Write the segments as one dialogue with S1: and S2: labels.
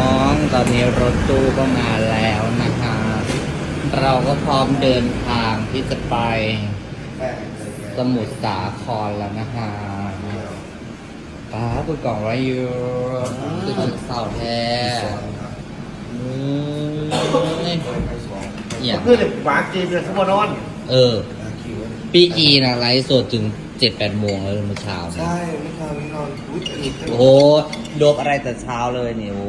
S1: น้องตอนนี้รถตู้ก็มาแล้วนะคะ เราก็พร้อมเดินทางที่จะไปสมุทรสาครแล้วนะคะป้าคุณกล่องไว้อยู่คือสุดเสาแท้อืมอย่า
S2: คือเด็กหวานจีนเนี่ยเขามานอน
S1: เออ ปีกีนะไลฟ์สดถึงเจ็ดแปดโมงแล้วเมื่อเช้าเนี่ย
S3: ใช่ไม่ทำไม่นอนอุ้ยตื่น
S1: โอ้โหโดบอะไรแต่เช้าเลยนี่โอ้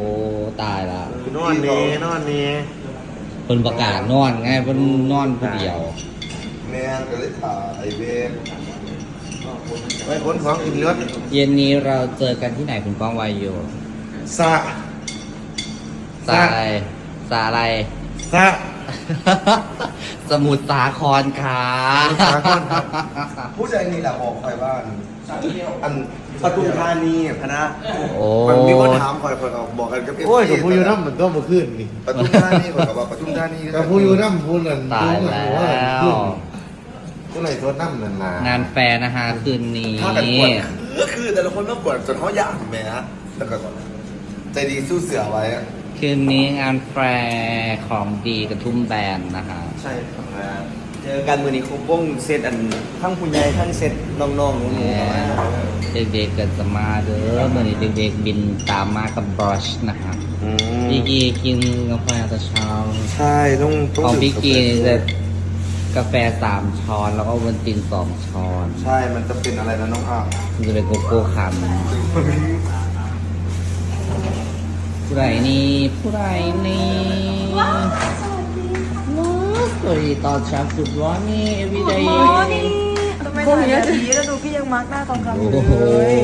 S1: ตายละ
S2: นอนนี่นอนนี่
S1: เพิ่นประกาศนอนไงเพิ่นนอนผู้เดียว
S3: แม่ก็เลยถ่ายไอเวฟ
S2: ไปขนของกินเลือด
S1: เย็นนี้เราเจอกันที่ไหนคุณก้องวายโย
S2: ซะ
S1: สาอะไรสาอะไร
S2: ซะ
S1: สมุทรสาครค่ะ
S2: สมุทรสาครครับ
S3: ผู้ชายนี่แหละบอกใครบ้านอันปทุมธานีพะนะ
S1: โอ้
S3: มันมีคนถามคอยคอยเอาบอกกันกับ
S2: โอ้ยกับผู้อยู่น้ำมันต้องมาขึ้นนี่
S3: ปทุมธานีคอยกับว่าปทุมธานี
S2: กับผู้อยู่น้ำผู้นั่น
S1: ตายแล้ว
S2: ผู้ไหนตัวน้ำนั่นล่ะ
S1: งานแฟร์นะคะคืนนี้
S3: ถ้ากันกวดคือคือแต่ละคนต้องกวดจนเขาอยากแหม่แต่ก็ใจดีสู้เสือไว้
S1: คืนนี้งานแฟร์ของดีกระทุ่มแบนนะคะ
S4: ใช่ครับเจอกันมือนี้ครบวงเซตอันทั้งผู้ใหญ่ทั้งเซตน้องๆหนูๆครับ
S1: เด็กๆก็จะมาเด้อเมื่อนี้เด็กๆบินตามมากับบรัชนะคะพี่กีกินกาแฟแต่เช้า
S3: ใช่ต้องต้อง
S1: ของพี่กีนี่จะกาแฟสามช้อนแล้วก็วันตินสองช้อน
S3: ใช่มันจะเป็นอะไรนะน้องอ้าว
S1: มันจะเป็นโกโก้คัน ผู้ใดนี่ผู้ใดนี่ว้าวสวัสดีตอนเช้าสุดร้อนนี่ everyday
S5: ทำไมถ่ายแบบนี้แล้วดูพี่ยังมาร์กหน้าทองคำอยู่
S1: โอ้
S5: เล
S1: โห
S5: ย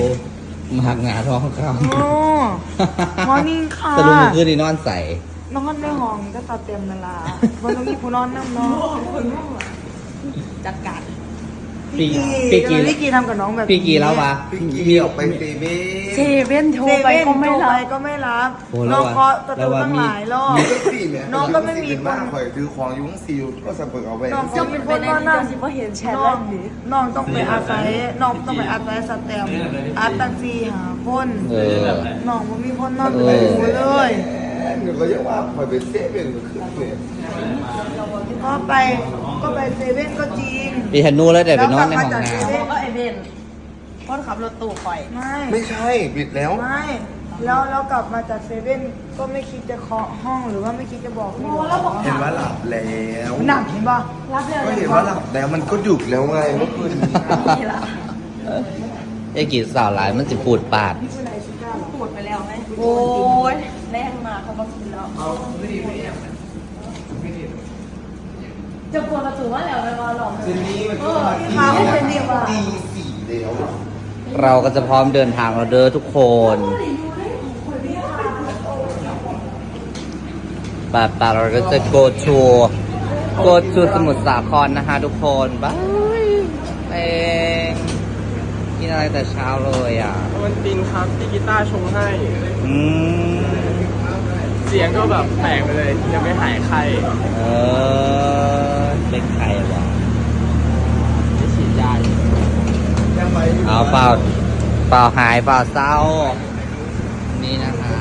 S1: มากงาท้องค
S5: โอ้ำ morning ค่ะ
S1: สรุปมันคือนี่นอนใส่
S5: นอนในห้องก็ตาเต็มนั่นล่ะวันนี้ผู้นอนนั่งนอนจัดการ
S1: พี่
S5: พี่
S1: พี่
S5: กี
S1: กี
S5: พี่กีทำกับน้องแบบ
S1: พี่กีแล้ววะ
S3: พี่กีออกไปเตเบ้
S5: เซเว่นโทรไปก็ไม่รับก็ไม่รับ
S1: โอ้แล้
S5: น้
S1: ว
S5: อง
S1: วะ
S5: เคาะประ
S1: แล้
S5: ตู
S1: ววะ
S5: ตั้ง
S1: มี
S5: หลายรอบ
S3: มีก็สี่แม่
S5: น้องก็ไม่มี
S3: เป็นบ้าคอยถือของยุ้งซิลก็สะเบิกเอาไว้
S5: น้องก็เป็นคนนอนนั่งสิเพราะเห็นแชทแล้วน้องต้องไปอาศัยน้องต้องไปอาศัยสแตมป์อาตังซีหาคน
S1: เออ
S5: น้องมันมีคนนอน
S1: เอ
S5: เป็น
S1: อ
S5: หมูเลย
S3: เดี๋ยว ก็ยังว่าคอยไปเซเว่นก็ขึ้นเลย
S5: ก็ไปก็ไปเซเว่นก็จริง
S1: พี่ฮันนูแล้วแต่ไปนอนในห้อง
S5: แล้วกลับมาจาก
S1: น้
S5: เซเว่นก็ไอเวนคนขับรถตู้ไปไม่
S3: ไม่ใช่ปิดแล้ว
S5: ไม่แล้วแล้วกลับมาจากเซเว่นก็ไม่คิดจะเคาะห้องหรือว่าไม่คิดจะบอกพี่หรอ
S3: เห็นว่าหลับแล้ว
S5: หนักเห็นป่ะรับเร็ว
S3: ก็เห็นว่าหลับแล้วมันก็ดึกแล้วไงเมื่อคืนนี้ำ
S1: ไอ้กีสาวหลายมันจะปูดปาด
S5: ปวดไปแล้วไหมโอ้ย แรงมาเขามากินแล้วจะปวประตูว่าแล้วไปมาหรอก
S3: คืนนี้มันก็มา
S5: เท้าเป็นดีว่ะ
S3: ตีสี่แล้ว
S1: เราก็จะพร้อมเดินทางเราเด้อทุกคนปาปาเราก็จะ go to go to สมุทรสาครนะคะทุกคนบายเองกินอะไรแต่เช้าเลยอะ
S4: มันตินครับที่กีตาร์ชงให้
S1: อืม
S4: เสียงก็แบบแปลกไปเลยยังไม่หายไข้
S1: เออเป็นใครวะ
S4: ไม่ฉีดยาอยู่
S1: เอาเปล่าเปล่าหายเปล่าเศร้า นี่นะคะ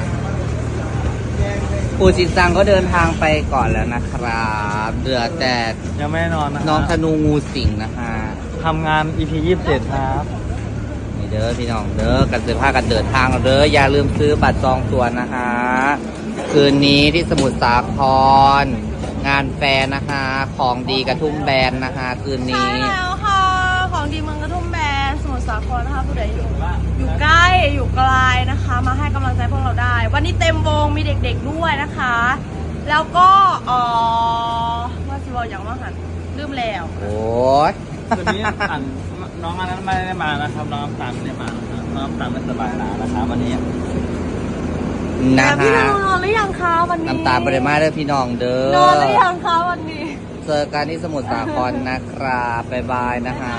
S1: ปูจินซังก็เดินทางไปก่อนแล้วนะครับเหลือแต่
S4: ยังไม่นอนนะ
S1: น้องธนูงูสิงนะคะ
S4: ทำงาน EP 27ครับ
S1: นี่เด้อพี่น้องเด้อกันเสื้อผ้ากันเดินทางเราเด้ออย่าลืมซื้อบัตรจองตัวนะคะ คืนนี้ที่สมุทรสาครงานแฟร์นะคะ ของดีกระทุ่มแบนนะคะ คืน
S5: ใช่
S1: นี้
S5: แล้วค่ะ ของดีเมืองกระทุ่มแบนสมุทรสาครนะคะผู้ใดอยู่อยู่ใกล้อยู่ไกลนะคะ มาให้กำลังใจพวกเราได้ วันนี้เต็มวงมีเด็กๆด้วยนะคะ แล้วก็เออว่าสิบอกอย่างว่าหันลืมแล้ว
S1: โอ้ย
S4: คืนนี้อันน้องอันนั้นไม่ได้มานะครับ น้องน้ำตาลไม่ได้มานะครับน้องน้ำตาลไม่สบายนะนะครับวันนี้
S1: นะ
S5: แต่พี่
S1: คะ
S5: นนอนหรือยังคะวันนี้
S1: น้ำตาลบริมาเด้อพี่น้องเด้อน
S5: อนหรือยังคะวันนี้
S1: เจอกันที่สมุทรสาครนะครับบ๊ายบายนะคะ